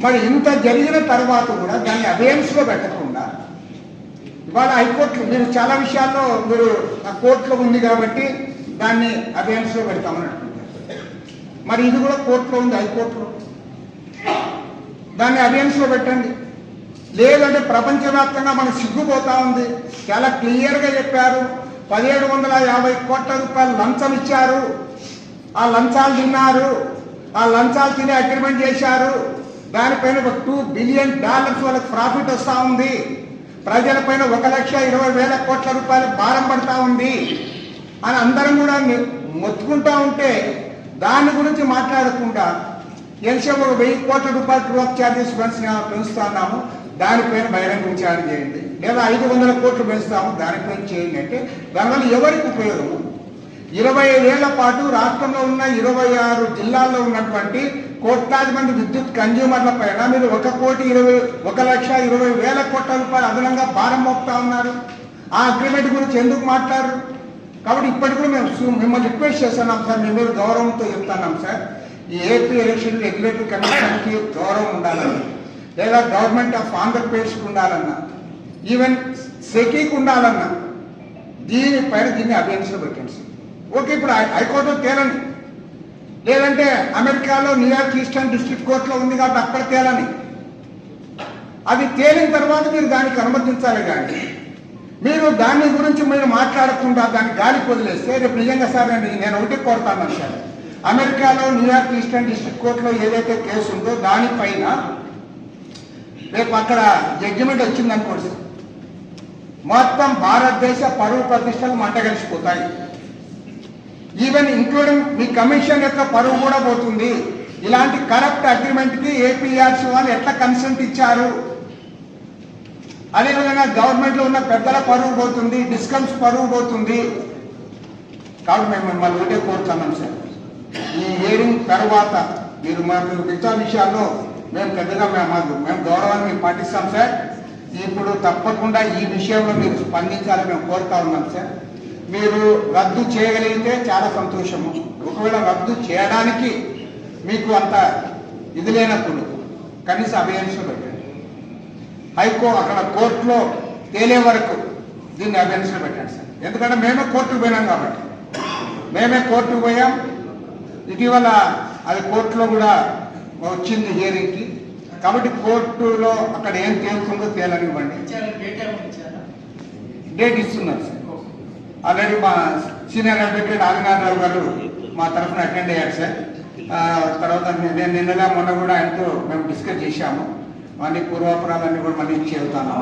మరి ఇంత జరిగిన తర్వాత కూడా దాన్ని అవేన్స్లో పెట్టకుండా ఇవాళ హైకోర్టు మీరు చాలా విషయాల్లో మీరు ఆ కోర్టులో ఉంది కాబట్టి దాన్ని అవేన్స్లో పెడతామని అంటున్నారు మరి ఇది కూడా కోర్టులో ఉంది హైకోర్టులో. దాన్ని అవేన్స్లో పెట్టండి. లేదంటే ప్రపంచవ్యాప్తంగా మనకు సిగ్గుపోతా ఉంది. చాలా క్లియర్గా చెప్పారు. పదిహేడు వందల యాభై కోట్ల రూపాయలు లంచం ఇచ్చారు. ఆ లంచాలు తిన్నారు. ఆ లంచాలు తిని అగ్రిమెంట్ చేశారు. దానిపైన ఒక టూ బిలియన్ డాలర్స్ వాళ్ళకి ప్రాఫిట్ వస్తూ ఉంది. ప్రజలపైన ఒక లక్ష ఇరవై వేల కోట్ల రూపాయలు భారం పడతా ఉంది. అని అందరం కూడా మొత్తుకుంటా ఉంటే దాని గురించి మాట్లాడకుండా ఎల్షం ఒక వెయ్యి కోట్ల రూపాయలు ట్రూఅప్ ఛార్జెస్ పెంచుతున్నాము దానిపైన బహిరంగ విచారణ చేయండి. లేదా ఐదు వందల కోట్లు పెంచుతాము. దానిపైన చేయండి అంటే దానివల్ల ఎవరికి ఉపయోగము? ఇరవై ఐదేళ్ళ పాటు రాష్ట్రంలో ఉన్న ఇరవై ఆరు జిల్లాల్లో ఉన్నటువంటి కోట్లాది మంది విద్యుత్ కన్జ్యూమర్ల పైన మీరు ఒక కోటి ఇరవై ఒక లక్ష ఇరవై వేల కోట్ల రూపాయలు అదనంగా భారం మోపుతా ఉన్నారు. ఆ అగ్రిమెంట్ గురించి ఎందుకు మాట్లాడరు? కాబట్టి ఇప్పటికి కూడా మేము మిమ్మల్ని రిక్వెస్ట్ చేస్తున్నాం సార్ మీ మీద గౌరవంతో చెప్తున్నాం సార్. ఈ ఏపీ ఎలక్షన్ రెగ్యులేటరీ కమిషన్కి గౌరవం ఉండాలన్నా లేదా గవర్నమెంట్ ఆఫ్ ఆంధ్రప్రదేశ్కి ఉండాలన్నా ఈవెన్ సెకీకి ఉండాలన్నా దీనిపైన దీన్ని అభ్యర్థించడం సార్. ఓకే ఇప్పుడు హైకోర్టులో తేలని లేదంటే అమెరికాలో న్యూయార్క్ ఈస్టర్న్ డిస్ట్రిక్ట్ కోర్టులో ఉంది కాబట్టి అక్కడ తేలని. అది తేలిన తర్వాత మీరు దానికి అనుమతించాలి కానీ. మీరు దాని గురించి మీరు మాట్లాడకుండా దాన్ని గాలి వదిలేస్తే రేపు నిజంగా సార్ నేను నేను ఒకటి కోరుతాను సార్. అమెరికాలో న్యూయార్క్ ఈస్టర్న్ డిస్ట్రిక్ట్ కోర్టులో ఏదైతే కేసు ఉందో దానిపైన రేపు అక్కడ జడ్జిమెంట్ వచ్చిందనుకోండి సార్. మొత్తం భారతదేశ పరువు ప్రతిష్టలు మంటగలిసిపోతాయి ఈవెన్ ఇంక్లూడింగ్ మీ కమిషన్ యొక్క పరువు కూడా పోతుంది. ఇలాంటి కరప్ట్ అగ్రిమెంట్కి ఏపీఆర్సీ వాళ్ళు ఎట్లా కన్సెంట్ ఇచ్చారు? అదేవిధంగా గవర్నమెంట్లో ఉన్న పెద్దల పరువు పోతుంది డిస్కమ్స్ పరువు పోతుంది. కాబట్టి మేము మిమ్మల్ని ఒకటే కోరుతున్నాం సార్. ఈ హియరింగ్ తర్వాత మీరు మాకు మిగతా విషయాల్లో మేము పెద్దగా మేము మాకు- మేము గౌరవాన్ని మేము పాటిస్తాం సార్. ఇప్పుడు తప్పకుండా ఈ విషయంలో మీరు స్పందించాలని మేము కోరుతా ఉన్నాం సార్. మీరు రద్దు చేయగలిగితే చాలా సంతోషము. ఒకవేళ రద్దు చేయడానికి మీకు అంత ఇది లేనప్పుడు కనీస అభ్యర్థించ పెట్టండి. హైకో అక్కడ కోర్టులో తేలే వరకు దీన్ని అభ్యర్థించ పెట్టండి సార్. ఎందుకంటే మేమే కోర్టుకు పోయినాం కాబట్టి. మేమే కోర్టుకు పోయాం. ఇటీవల అది కోర్టులో కూడా వచ్చింది హియరింగ్కి కాబట్టి కోర్టులో అక్కడ ఏం తేలుతుందో తేలనివ్వండి. డేట్ ఇస్తున్నారు సార్. ఆల్రెడీ మా సీనియర్ అడ్వకేట్ ఆదినాథరావు గారు మా తరఫున అటెండ్ అయ్యారు సార్. తర్వాత నేను నిన్నలా మొన్న కూడా ఆయనతో మేము డిస్కస్ చేశాము. అన్ని పూర్వాపురాలన్నీ కూడా మళ్ళీ ఆ చెబుతాను